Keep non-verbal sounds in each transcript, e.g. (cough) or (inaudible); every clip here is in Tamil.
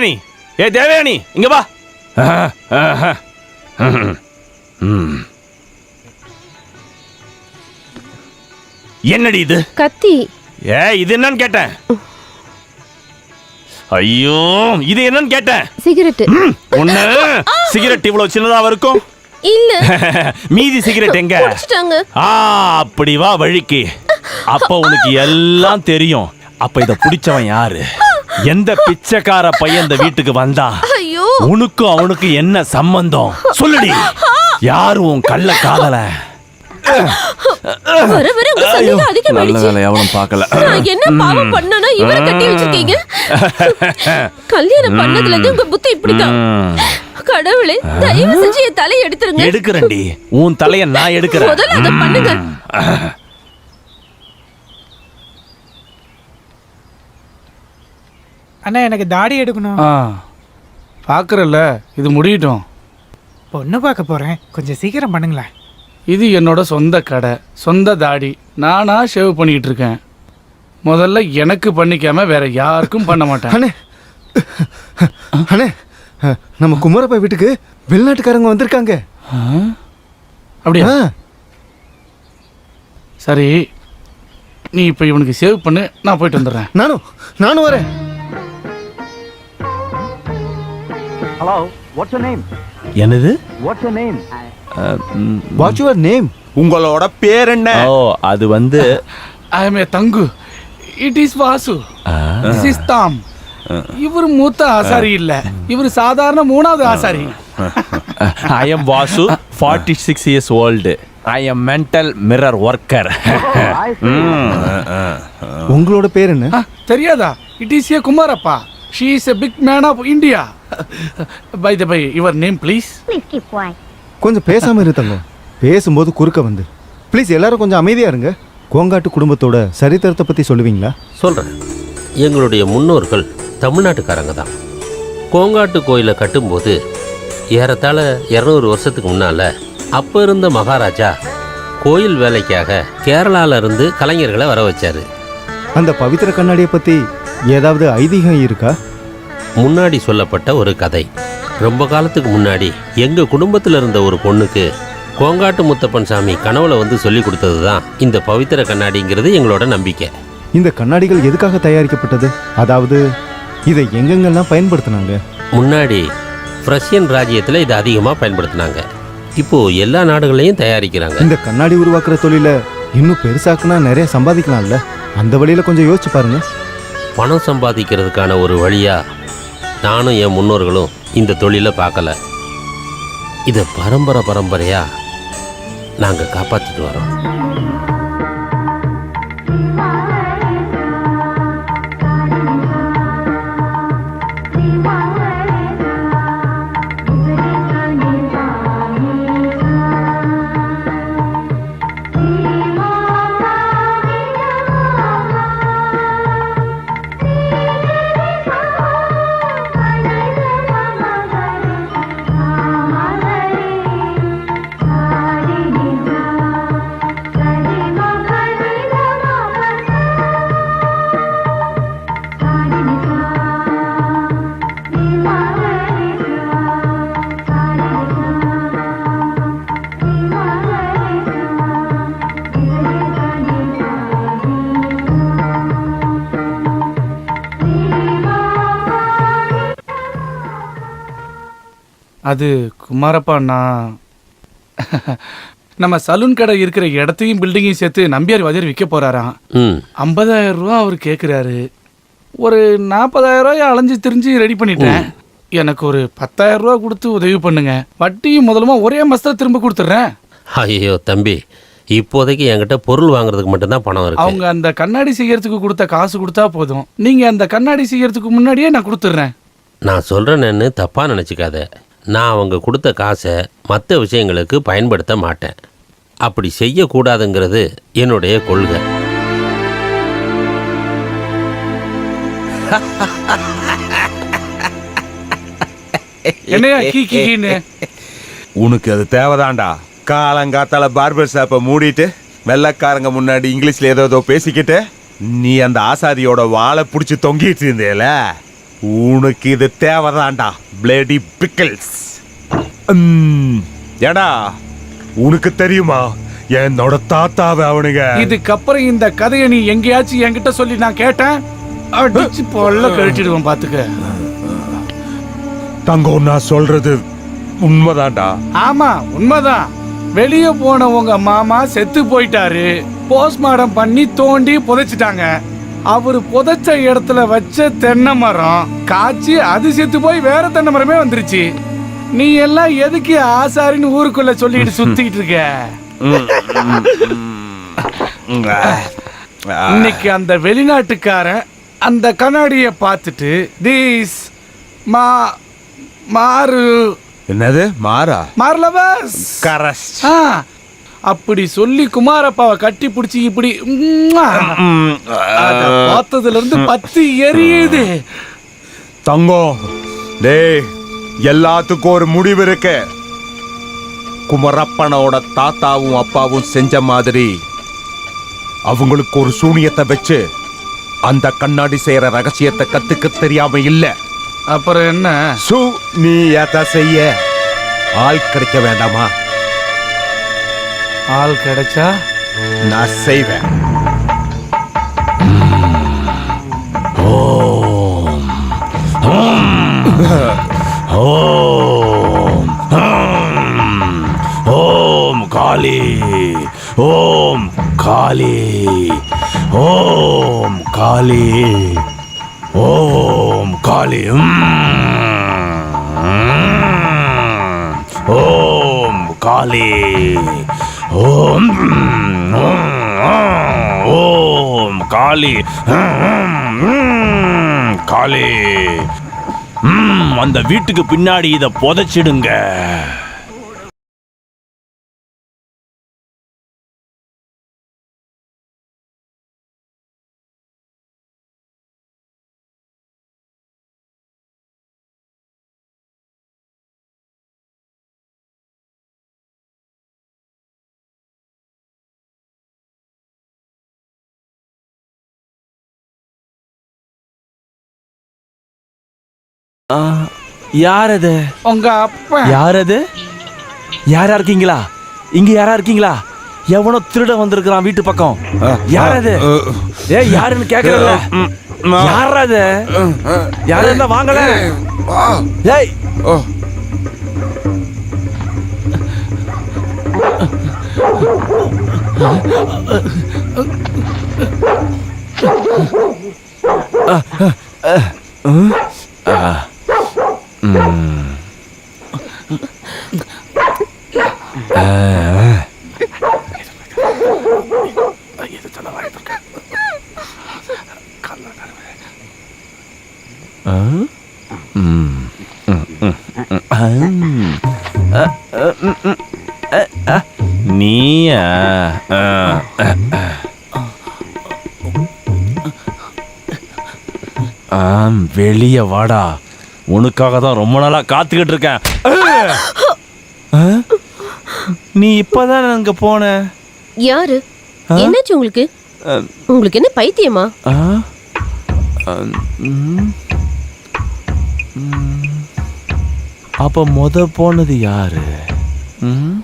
தேவயானி. ஏ தேவயானி இங்க வா. என்னடி இது? கத்தி. ஏ இது என்னன்னு கேட்டேன். ஐயோ இது என்னன்னு கேட்டேன். சிகரெட் ஒண்ணு. சிகரெட் இவ்வளவு சின்னதா இருக்கும் இல்ல. (laughs) மீதி சிகரெட் எங்க? ஆ அப்படி வா வழிக்கு. அப்ப உனக்கு எல்லாம் தெரியும். அப்ப இத பிடிச்சவன் யாரு? எந்த பிச்சைக்கார பையன் இந்த வீட்டுக்கு வந்தா ஐயோ. உனக்கும் அவனுக்கு என்ன சம்பந்தம்? சொல்லுடி. யாரு உன் கள்ள காதல? வர வர உங்க சந்தேகம் நல்ல அதிகமாயிடுச்சு வேலை எவனும் பார்க்கல. நான் என்ன பாவம் பண்ணனா இவரை கட்டி வச்சிருக்கீங்க? கல்யாணம் பண்ணதுல இருந்து உங்க புத்தி இப்படிதான். கடவுளே தயவு செஞ்சு என் தலையை எடுத்துருங்க. எடுக்கிறேன்டி. உன் தலைய நான் எடுக்கிறேன். முதல்ல அதை பண்ணுங்க. அண்ணா எனக்கு தாடி எடுக்கணும். ஆ பார்க்குறல்ல இது முடியட்டும். பொண்ணு பார்க்க போறேன். கொஞ்சம் சீக்கிரம் பண்ணுங்களேன். இது என்னோட சொந்த கடை சொந்த தாடி. நானா ஷேவ் பண்ணிக்கிட்டு இருக்கேன். முதல்ல எனக்கு பண்ணிக்காம வேற யாருக்கும் பண்ண மாட்டேன். அண்ணே அண்ணே நம்ம குமரப்பா வீட்டுக்கு வெளிநாட்டுக்காரங்க வந்திருக்காங்க. ஆ? அப்படியா? ஆ, சரி நீ இப்போ இவனுக்கு சேவ் பண்ணு நான் போயிட்டு வந்துடுறேன். நானும் நானும் வரேன். Hello, what's your name? என்னது? What's your name? What's your name உங்களோட பேர் என்ன? ஓ அது வந்து ஐ எம் ஏ தங்கு it is Vasu this is தாம் இவர் மூத்த ஆசாரி இல்ல. இவர் சாதாரண மூணாவது ஆசாரி. I am Vasu forty six years old I am mental mirror worker. உங்களோட பேர் என்ன? தெரியாதா? It is a Kumarappa she is a big man of India by the by your name please கொஞ்சம் பேசாம இரு தங்கம் பேசும்போது குறுக்க வந்து. ப்ளீஸ் எல்லாரும் கொஞ்சம் அமைதியா இருங்க. கோங்காட்டு குடும்பத்தோட சரித்திரத்தை பத்தி சொல்லுவீங்களா? சொல்கிறேன் எங்களுடைய முன்னோர்கள் தமிழ்நாட்டுக்காரங்க தான். கோங்காட்டு கோயிலை கட்டும்போது ஏறத்தாழ இரநூறு வருஷத்துக்கு முன்னால் அப்போ இருந்த மகாராஜா கோயில் வேலைக்காக கேரளால இருந்து கலைஞர்களை வர வச்சாரு. அந்த பவித்திர கண்ணாடியை பத்தி ஏதாவது ஐதீகம் இருக்கா? முன்னாடி சொல்லப்பட்ட ஒரு கதை. ரொம்ப காலத்துக்கு முன்னாடி எங்கள் குடும்பத்தில் இருந்த ஒரு பொண்ணுக்கு கோங்காட்டு முத்தப்பன் சாமி கனவுல வந்து சொல்லி கொடுத்தது தான் இந்த பவித்திர கண்ணாடிங்கிறது எங்களோட நம்பிக்கை. இந்த கண்ணாடிகள் எதுக்காக தயாரிக்கப்பட்டது? அதாவது இதை எங்கெங்கெல்லாம் பயன்படுத்தினாங்க? முன்னாடி பிரஷ்யன் ராஜ்யத்தில் இதை அதிகமாக பயன்படுத்தினாங்க. இப்போ எல்லா நாடுகளையும் தயாரிக்கிறாங்க. இந்த கண்ணாடி உருவாக்குற தொழில இன்னும் பெருசாக்குனா நிறைய சம்பாதிக்கலாம்ல? அந்த வழியில கொஞ்சம் யோசிச்சு பாருங்க. பணம் சம்பாதிக்கிறதுக்கான ஒரு வழியா நானும் என் முன்னோர்களும் இந்த தொழிலை பார்க்கல. இதை பரம்பரை பரம்பரையா நாங்கள் காப்பாற்றிட்டு வரோம். அது குமாரப்பா நான் நம்ம சலூன் கடை இருக்கிற இடத்தையும் பில்டிங்கையும் சேர்த்து நம்பியார் வாதியார் விற்க போறாராம். ஐம்பதாயிரம் ரூபா அவர் கேட்குறாரு ஒரு நாற்பதாயிரம் ரூபாய் அலைஞ்சு திரிஞ்சு ரெடி பண்ணிட்டேன். எனக்கு ஒரு பத்தாயிரம் ரூபா கொடுத்து உதவி பண்ணுங்க. வட்டியும் முதலுமா ஒரே மாசத்துல திரும்ப கொடுத்துட்றேன். ஐயோ தம்பி இப்போதைக்கு என்கிட்ட பொருள் வாங்குறதுக்கு மட்டும்தான் பணம் இருக்கு. அவங்க அந்த கண்ணாடி செய்யறதுக்கு கொடுத்த காசு கொடுத்தா போதும். நீங்க அந்த கண்ணாடி செய்யறதுக்கு முன்னாடியே நான் கொடுத்துட்றேன். நான் சொல்கிறேன்னு தப்பாக நினச்சிக்காத. நான் அவங்க கொடுத்த காசை மற்ற விஷயங்களுக்கு பயன்படுத்த மாட்டேன். அப்படி செய்யக்கூடாதுங்கிறது என்னுடைய கொள்கை. என்னையா கீ கீ கீன்னு? உனக்கு அது தேவைதான்டா. காலங்காத்தால பார்பர் ஷாப்பை மூடிட்டு வெள்ளக்காரங்க முன்னாடி இங்கிலீஷ்ல ஏதோ ஏதோ பேசிக்கிட்டு நீ அந்த ஆசாரியோட வாழை பிடிச்சி தொங்கிட்டு இருந்தேல? உனக்கு இது தேவைதான்டா பிளேடி பிக்கிள்ஸ் ஏடா உனக்கு தெரியுமா? என்னோட தாத்தாவை அவனுங்க. இதுக்கப்புறம் இந்த கதையை நீ எங்கேயாச்சும் என்கிட்ட சொல்லி நான் கேட்டேன்? அடிச்சு பொல்ல கழட்டிடுவேன் பாத்துக்க. தங்கம் நான் சொல்றது உண்மைதான்டா. ஆமா உண்மைதான். வெளியே போன உங்க மாமா செத்து போயிட்டாரு. போஸ்ட்மார்டம் பண்ணி தோண்டி புதைச்சிட்டாங்க. அவர் புதைச்ச இடத்துல வச்ச தென்னை மரம் காய்ச்சி அது செத்து போய் வேற தென்னை மரமே வந்துருச்சு. நீ எல்லாம் எதுக்கு ஆசாரின்னு ஊருக்குள்ள சொல்லிட்டு சுத்திட்டு இருக்க? இன்னைக்கு அந்த வெளிநாட்டுக்காரன் அந்த கண்ணாடிய பார்த்துட்டு தீஸ் மா மாறு. என்னது? மாறா? கரஸ்ட் ஆ, அப்படி சொல்லி குமாரப்பாவை கட்டி பிடிச்சி இப்படி பார்த்ததுல இருந்து பத்து எரியுது. தங்கம் டேய் எல்லாத்துக்கும் ஒரு முடிவு இருக்கு. குமரப்பனோட தாத்தாவும் அப்பாவும் செஞ்ச மாதிரி அவங்களுக்கு ஒரு சூனியத்தை வச்சு அந்த கண்ணாடி செய்யற ரகசியத்தை கத்துக்க தெரியாம இல்ல. அப்புறம் என்ன? சு நீ எதை செய்ய? ஆள் கிடைக்க வேண்டாமா? ஆள் கிடைச்சா நான் செய்வேன் ஓம் ஹம். ஓம் காளி ஓம் காளி ஓம் காளி ஓம் காளி. ஓம் காளி ஓம் ஓம் காளி. காளி. அந்த வீட்டுக்கு பின்னாடி இதை புதைச்சிடுங்க. யார் அது உங்க அப்பா. யார் அது யாரா இருக்கீங்களா? இங்க யாரா இருக்கீங்களா? எவனோ திருட வந்திருக்கிறான் வீட்டு பக்கம். யார் அது ஏய் யாருன்னு கேக்குறல யார் அது யாரு இருந்தா வாங்கல. ஏய் நீயா? ஆம் வெளிய வாடா. உனக்காக தான் ரொம்ப நாளா காத்துக்கிட்டு இருக்கேன்? நீ இப்பதான் அங்க போன? யாரு? என்னாச்சு உங்களுக்கு? உங்களுக்கு என்ன பைத்தியமா. அப்ப முத போனது யாரு? ம்?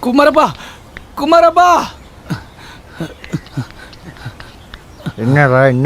குமாரப்பா குமாரப்பா. என்னடா என்ன